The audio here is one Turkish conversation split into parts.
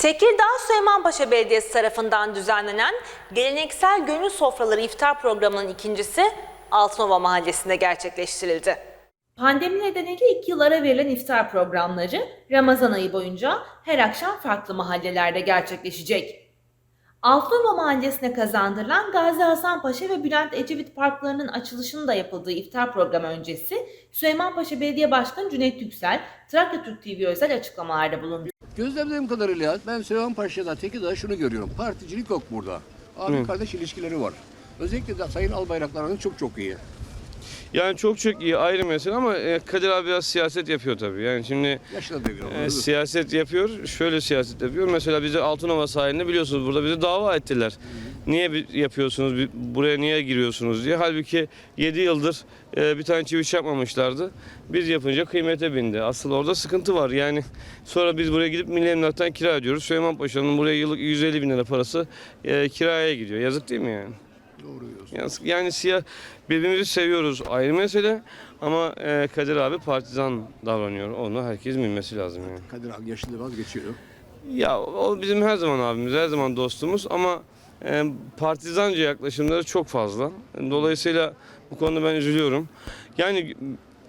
Tekirdağ Süleymanpaşa Belediyesi tarafından düzenlenen geleneksel gönül sofraları iftar programının ikincisi Altınova Mahallesi'nde gerçekleştirildi. Pandemi nedeniyle iki yıl verilen iftar programları Ramazan ayı boyunca her akşam farklı mahallelerde gerçekleşecek. Altınova Mahallesi'ne kazandırılan Gazi Hasan Paşa ve Bülent Ecevit parklarının açılışının da yapıldığı iftar programı öncesi Süleymanpaşa Belediye Başkanı Cüneyt Yüksel, Trakya Türk TV özel açıklamalarda bulundu. Gözlemlediğim kadarıyla ben Süleyman Paşa'da, Tekirdağ'da şunu görüyorum. Particilik yok burada. Abi kardeş ilişkileri var. Özellikle de Sayın Albayraklar'ın çok çok iyi. Yani çok çok iyi ayrı mesele ama e, Kadir abi biraz siyaset yapıyor tabii. Yani şimdi e, siyaset yapıyor, şöyle siyaset yapıyor. Mesela bizi Altınova sahilinde biliyorsunuz burada bizi dava ettiler. Niye yapıyorsunuz, buraya niye giriyorsunuz diye. Halbuki 7 yıldır e, bir tane çiviç yapmamışlardı. Biz yapınca kıymete bindi. Asıl orada sıkıntı var. Yani sonra biz buraya gidip Milli Emlak'tan kira ödüyoruz. Süleyman Paşa'nın buraya yıllık 150 bin lira parası e, kiraya gidiyor. Yazık değil mi yani? Doğru diyorsun. Yani, yani siyah birbirimizi seviyoruz ayrı mesele ama e, Kadir abi partizan davranıyor. Onu herkes bilmesi lazım yani. Kadir abi yaşlı vazgeçiyor. Ya o bizim her zaman abimiz, her zaman dostumuz ama partizanca yaklaşımları çok fazla. Dolayısıyla bu konuda ben üzülüyorum. Yani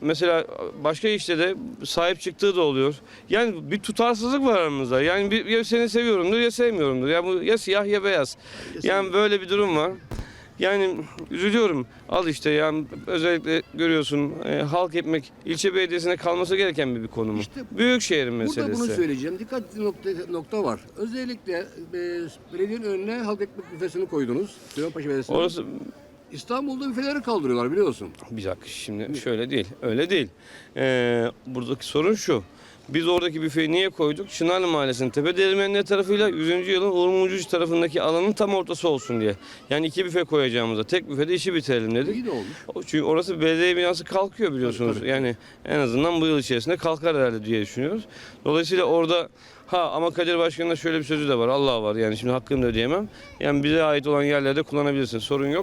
mesela başka işte de sahip çıktığı da oluyor. Yani bir tutarsızlık var aramızda. Yani bir, ya seni seviyorumdur ya sevmiyorumdur. Ya bu ya siyah ya beyaz. Yani böyle bir durum var. Yani üzülüyorum. Al işte yani özellikle görüyorsun e, halk ekmek ilçe belediyesine kalması gereken bir, bir konu mu? İşte Büyük şehrin Burada meselesi. bunu söyleyeceğim. Dikkat nokta, nokta var. Özellikle e, belediyenin önüne halk ekmek büfesini koydunuz. Süleyman Paşa Belediyesi'ne. Orası İstanbul'da büfeleri kaldırıyorlar biliyorsun. bir dakika şimdi şöyle değil. Öyle değil. Ee, buradaki sorun şu. Biz oradaki büfeyi niye koyduk? Çınarlı Mahallesi'nin tepe değirmenleri tarafıyla 100. yılın Uğur Mumcucu tarafındaki alanın tam ortası olsun diye. Yani iki büfe koyacağımıza tek büfede işi bitirelim dedik. İyi de olmuş. Çünkü orası belediye binası kalkıyor biliyorsunuz. Tabii, tabii. Yani en azından bu yıl içerisinde kalkar herhalde diye düşünüyoruz. Dolayısıyla orada ha ama Kadir Başkan'ın da şöyle bir sözü de var. Allah var yani şimdi hakkını da ödeyemem. Yani bize ait olan yerlerde kullanabilirsin. Sorun yok.